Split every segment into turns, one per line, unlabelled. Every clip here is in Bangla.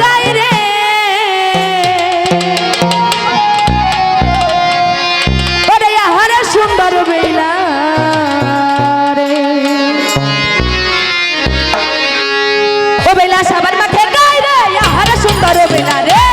জায়গায় রে। ওরে আহারে সুন্দর বেলা রে। ও বেলা
সাবার মাঠে গায় রে
আহারে সুন্দর বেলা রে।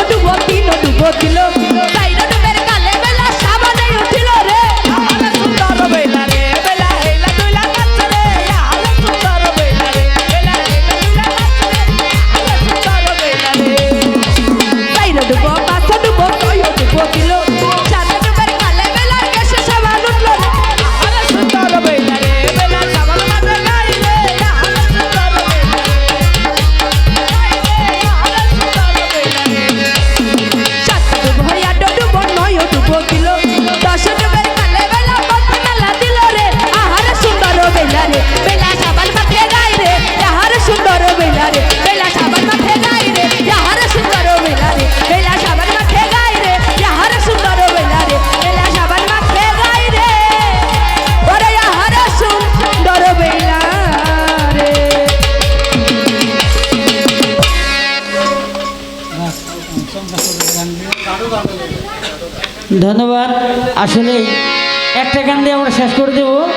যুবতী নদুবতিল
ধন্যবাদ। আসলে একটা গান দিয়ে আমরা শেষ করে দেবো।